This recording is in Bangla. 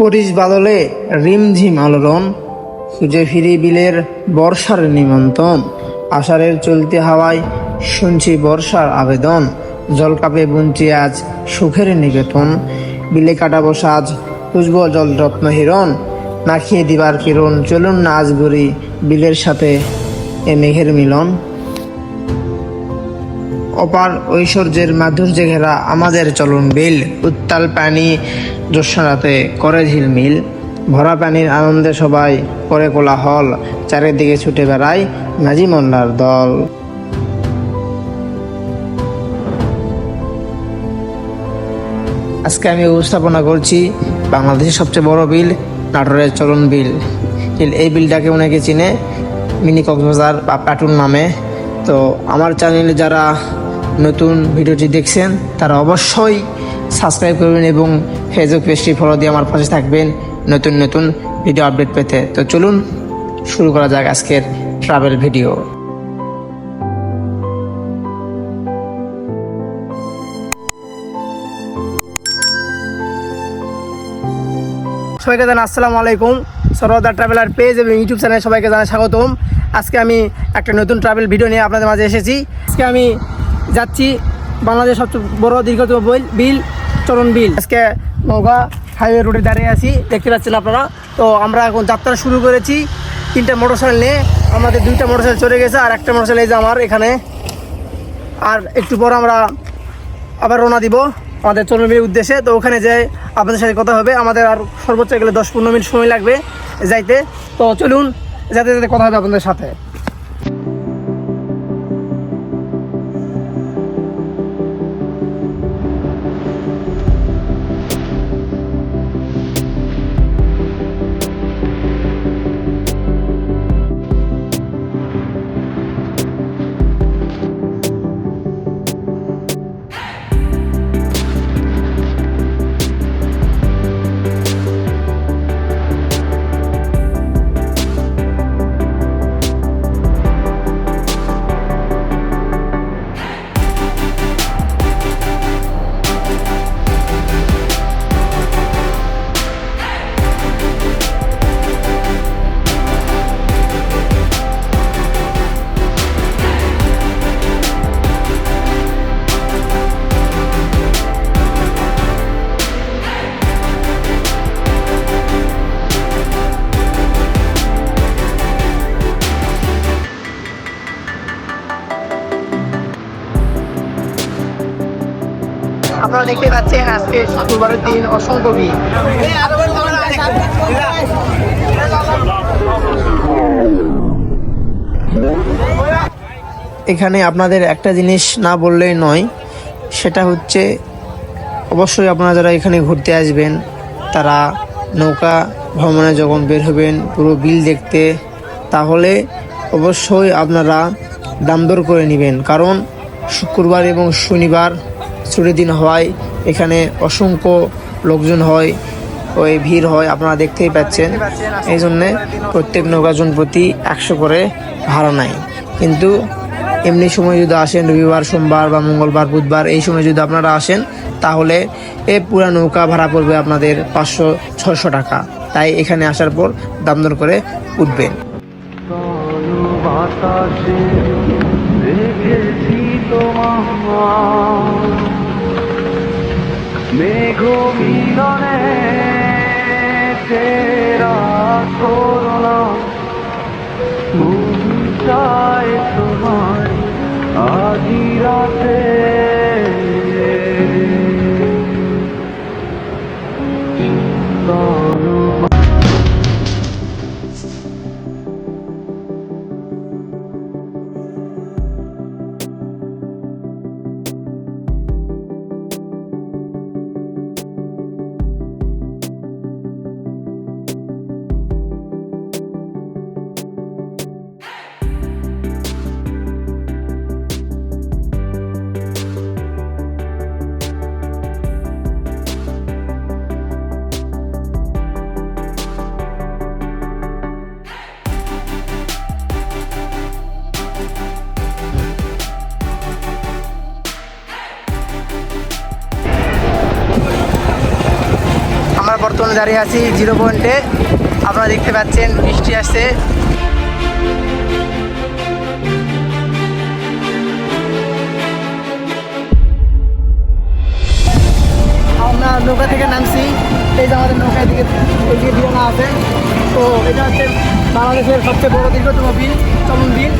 পরিশ বাদলে রিমঝিম আলোড়ন, খুঁজে ফিরি বিলের বর্ষার নিমন্ত্রণ, আষাঢ়ের চলতি হাওয়ায় শুনছি বর্ষার আবেদন, জল কাপে বুনছি আজ সুখের নিকেতন বিলে কাটাবো সাজ, খুঁজবো জল রত্ন হিরণ মাখিয়ে দিবার কিরণ, চলুন না আজ ঘুরি বিলের সাথে এ মেঘের মিলন। অপার ঐশ্বর্যের মাধুর্যে ঘেরা আমাদের চলন বিল, উত্তাল পানি জ্যোৎস্নারাতে করে ঝিলমিল ভরা পানির আনন্দে সবাই করে কোলাহল, চারিদিকে ছুটে বেড়ায় নাজি মোল্লার দল। আজকে আমি উপস্থাপনা করছি বাংলাদেশের সবচেয়ে বড় বিল, নাটোরের চলন বিল- এই বিলটাকে অনেকে চিনে, মিনি কক্সবাজার বা প্যাটুন নামে। তো আমার চ্যানেলে যারা নতুন ভিডিওটি দেখছেন, তারা অবশ্যই সাবস্ক্রাইব করবেন এবং ফেসবুক পেজটি ফলো দিয়ে আমার পাশে থাকবেন নতুন নতুন ভিডিও আপডেট পেতে। তো চলুন, শুরু করা যাক আজকের ট্রাভেল ভিডিও সবাইকে জানাই আসসালামু আলাইকুম। সরোদা ট্রাভেলার পেজ এবং ইউটিউব চ্যানেলে সবাইকে জানাই স্বাগতম। আজকে আমি একটা নতুন ট্রাভেল ভিডিও নিয়ে আপনাদের মাঝে এসেছি। আজকে আমি যাচ্ছি বাংলাদেশের সবচেয়ে বড় দীর্ঘতম বিল বিল চরণ বিল। আজকে নৌকা হাইওয়ে রোডে দাঁড়িয়ে আছি, দেখতে পাচ্ছেন আপনারা। তো আমরা এখন যাত্রা শুরু করেছি। তিনটা মোটরসাইকেল নিয়ে আমাদের দুইটা মোটরসাইকেল চলে গেছে আর একটা মোটরসাইকেল এই যে আমার এখানে। আর একটু পর আমরা আবার রওনা দিব আমাদের চরণবির উদ্দেশ্যে। তো ওখানে যে আপনাদের সাথে কথা হবে। আমাদের আর সর্বোচ্চ গেলে দশ পনেরো মিনিট সময় লাগবে যাইতে। তো চলুন, যাতে যাতে কথা হবে আপনাদের সাথে। আপনারা দেখতে পাচ্ছেন আজকে শুক্রবারের দিন অসংখ্য এখানে আপনাদের একটা জিনিস না বললেই নয়, সেটা হচ্ছে অবশ্যই আপনারা যারা এখানে ঘুরতে আসবেন, তারা নৌকা ভ্রমণে যখন বের হবেন, পুরো বিল দেখতে, তাহলে অবশ্যই আপনারা দাম দর করে নেবেন। কারণ শুক্রবার এবং শনিবার ছুটির দিন হওয়ায় এখানে অসংখ্য লোকজন হয়, ওই ভিড় হয়, আপনারা দেখতেই পাচ্ছেন। এই জন্যে প্রত্যেক নৌকাজন প্রতি একশো করে ভাড়া নেয়। কিন্তু এমনি সময় যদি আসেন, রবিবার, সোমবার বা মঙ্গলবার, বুধবার, এই সময় যদি আপনারা আসেন, তাহলে এ পুরা নৌকা ভাড়া পড়বে আপনাদের পাঁচশো ছশো টাকা। তাই এখানে আসার পর দাম দর করে উঠবেন। বাতাসে দেখেছি তোমার মেঘ মিলনে তেরা বর্তমানে দাঁড়িয়ে আছি জিরো পয়েন্টে। আপনারা দেখতে পাচ্ছেন, বৃষ্টি আসছে। আমরা নৌকা থেকে নামছি। এই যে আমাদের নৌকা দিকে ওই দিকে দিয়ে না আছে। তো এটা হচ্ছে বাংলাদেশের সবচেয়ে বড় দীর্ঘতম বিল চমন বিল